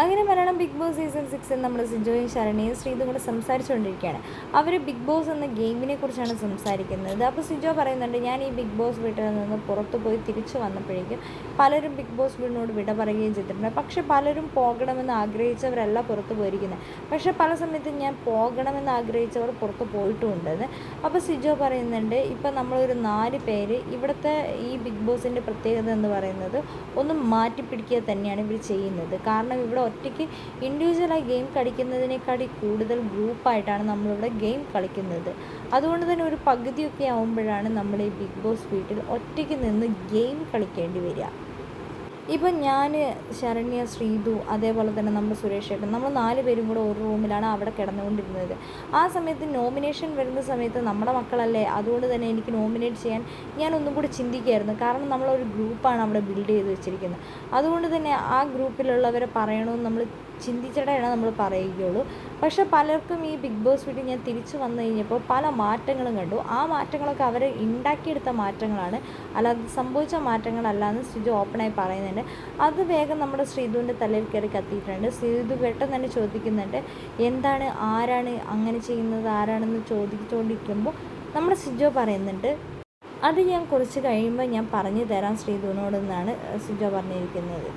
അങ്ങനെ Malayalam big boss season സിക്സിൽ നമ്മൾ സിജോയും ശരണിയും ശ്രീതും കൂടെ സംസാരിച്ചുകൊണ്ടിരിക്കുകയാണ്. അവർ ബിഗ് ബോസ് എന്ന ഗെയിമിനെ കുറിച്ചാണ് സംസാരിക്കുന്നത്. അപ്പോൾ സിജോ പറയുന്നുണ്ട് ഞാൻ ഈ ബിഗ് ബോസ് വീട്ടിൽ നിന്ന് പുറത്തു പോയി തിരിച്ചു വന്നപ്പോഴേക്കും പലരും ബിഗ് ബോസ് വീടിനോട് വിട പറയുകയും ചെയ്തിട്ടുണ്ട്. പക്ഷേ പലരും പോകണമെന്ന് ആഗ്രഹിച്ചവരല്ല പുറത്തു പോയിരിക്കുന്നത്. പക്ഷേ പല സമയത്തും ഞാൻ പോകണമെന്ന് ആഗ്രഹിച്ചവർ പുറത്ത് പോയിട്ടുണ്ടെന്ന്. അപ്പോൾ സിജോ പറയുന്നുണ്ട് ഇപ്പം നമ്മളൊരു നാല് പേര് ഇവിടുത്തെ ഈ ബിഗ് ബോസിന്റെ പ്രത്യേകത എന്ന് പറയുന്നത് ഒന്ന് മാറ്റിപ്പിടിക്കുക തന്നെയാണ് ഇവർ ചെയ്യുന്നത്. കാരണം ഇവിടെ ഒറ്റയ്ക്ക് ഇൻഡിവിജ്വലായി ഗെയിം കളിക്കുന്നതിനേക്കാട്ടി കൂടുതൽ ഗ്രൂപ്പായിട്ടാണ് നമ്മളിവിടെ ഗെയിം കളിക്കുന്നത്. അതുകൊണ്ട് തന്നെ ഒരു പകുതിയൊക്കെ ആവുമ്പോഴാണ് നമ്മൾ ഈ ബിഗ് ബോസ് വീട്ടിൽ ഒറ്റയ്ക്ക് നിന്ന് ഗെയിം കളിക്കേണ്ടി വരിക. ഇപ്പം ഞാൻ ശരണ്യ ശ്രീതു അതേപോലെ തന്നെ നമ്മൾ സുരേഷ് ഏട്ടൻ നമ്മൾ നാല് പേരും കൂടെ ഒരു റൂമിലാണ് അവിടെ കിടന്നുകൊണ്ടിരുന്നത്. ആ സമയത്ത് നോമിനേഷൻ വരുന്ന സമയത്ത് നമ്മുടെ മക്കളല്ലേ? അതുകൊണ്ട് തന്നെ എനിക്ക് നോമിനേറ്റ് ചെയ്യാൻ ഞാൻ ഒന്നും കൂടി ചിന്തിക്കുകയായിരുന്നു. കാരണം നമ്മളൊരു ഗ്രൂപ്പാണ് അവിടെ ബിൽഡ് ചെയ്ത് വെച്ചിരിക്കുന്നത്. അതുകൊണ്ട് തന്നെ ആ ഗ്രൂപ്പിലുള്ളവരെ പറയണമെന്ന് നമ്മൾ ചിന്തിച്ചിട്ടാണ് നമ്മൾ പറയുകയുള്ളൂ. പക്ഷേ പലർക്കും ഈ ബിഗ് ബോസ് വീട്ടിൽ ഞാൻ തിരിച്ചു വന്നു കഴിഞ്ഞപ്പോൾ പല മാറ്റങ്ങളും കണ്ടു. ആ മാറ്റങ്ങളൊക്കെ അവർ ഉണ്ടാക്കിയെടുത്ത മാറ്റങ്ങളാണ്. അല്ലാതെ സംഭവിച്ച മാറ്റങ്ങളല്ല എന്ന് ശ്രീജു ഓപ്പണായി പറയുന്നുണ്ട്. അത് വേഗം നമ്മുടെ ശ്രീധുവിന്റെ തലയിൽ കയറി കത്തിയിട്ടുണ്ട്. ശ്രീധു പെട്ടെന്ന് തന്നെ ചോദിക്കുന്നുണ്ട് എന്താണ് ആരാണ് അങ്ങനെ ചെയ്യുന്നത് ആരാണെന്ന് ചോദിച്ചുകൊണ്ടിരിക്കുമ്പോൾ നമ്മുടെ സിജോ പറയുന്നുണ്ട് അത് ഞാൻ കുറച്ച് കഴിയുമ്പോൾ ഞാൻ പറഞ്ഞു തരാം ശ്രീധുവിനോടെന്നാണ് സിജോ പറഞ്ഞിരിക്കുന്നത്.